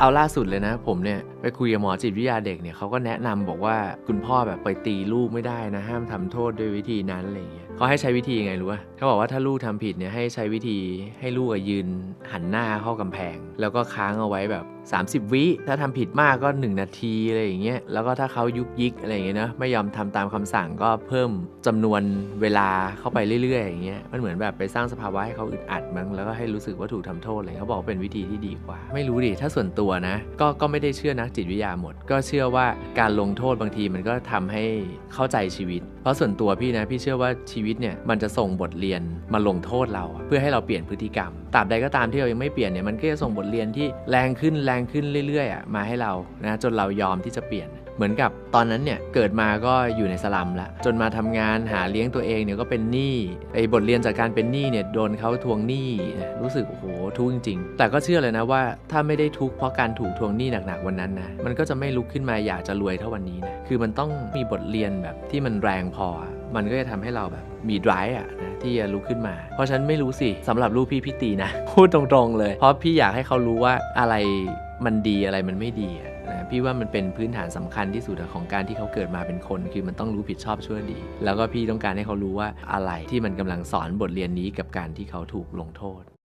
เอาล่าสุดเลยนะ ผมเนี่ยไปคุยกับหมอจิตวิทยาเด็กเนี่ยเขาก็แนะนำบอกว่าคุณพ่อแบบไปตีลูกไม่ได้นะ ห้ามทำโทษด้วยวิธีนั้นอะไรอย่างเงี้ย เขาให้ใช้วิธียังไงรู้ป่ะเขาบอกว่าถ้าลูกทำผิดเนี่ยให้ใช้วิธีให้ลูกอะยืนหันหน้าเข้ากำแพง แล้วก็ค้างเอาไว้แบบ 30 วิ ถ้าทำผิดมากก็ 1 นาทีอะไรอย่างเงี้ย แล้วก็ถ้าเขายุกยิกอะไรอย่างเงี้ยนะไม่ยอมทำตามคำสั่งก็เพิ่มจำนวนเวลาเข้าไปเรื่อยๆอย่างเงี้ย มันเหมือนแบบไปสร้างสภาวะให้เขาอึดอัดมั้ง แล้วก็ให้รู้สึกว่าถูกทำโทษเลยเขาบอกเป็นวิธีที่ดีกว่า ไม่รู้ดิ ถ้าส่วนตัวนะ ก็ ก็ไม่ได้เชื่อนักจิตวิทยาหมด ก็เชื่อว่าการลงโทษบางทีมันก็ทำให้เข้าใจชีวิต เพราะส่วนตัวพี่นะพี่เชื่อว่าชีวิตเนี่ยมันจะส่งบทเรียนมาลงโทษเรา เพื่อให้เราเปลี่ยนพฤติกรรมตราบใดก็ตามที่เรายังไม่เปลี่ยนเนี่ยมันก็จะส่งบทเรียนที่แรงขึ้นแรงขึ้นเรื่อยๆอมาให้เรานะจนเรายอมที่จะเปลี่ยน เหมือนกับตอนนั้นเนี่ยเกิดมาก็อยู่ในสลัมล้วจนมาทำงานหาเลี้ยงตัวเองเนี่ยก็เป็นหนี้ไอ้บทเรียนจากการเป็นหนี้เนี่ยโดนเขาทวงหนี้นะรู้สึกโอ้โหทุกข์จริงๆ แต่ก็เชื่อเลยนะว่าถ้าไม่ได้ทุกข์เพราะการถูกทวงหนี้หนักๆวันนั้นนะมันก็จะไม่ลุกขึ้นมาอยากจะรวยเท่าวันนี้นะคือมันต้องมีบทเรียนแบบที่มันแรงพอ มันก็จะทำให้เราแบบมี drive อะนะที่จะลุกขึ้นมา เพราะฉันไม่รู้สิสำหรับลูกพี่พี่ตีนะพูดตรงๆเลย เพราะพี่อยากให้เขารู้ว่าอะไรมันดีอะไรมันไม่ดีอะ นะพี่ว่ามันเป็นพื้นฐานสำคัญที่สุดของการที่เขาเกิดมาเป็นคน คือมันต้องรู้ผิดชอบชั่วดี แล้วก็พี่ต้องการให้เขารู้ว่าอะไรที่มันกำลังสอนบทเรียนนี้กับการที่เขาถูกลงโทษ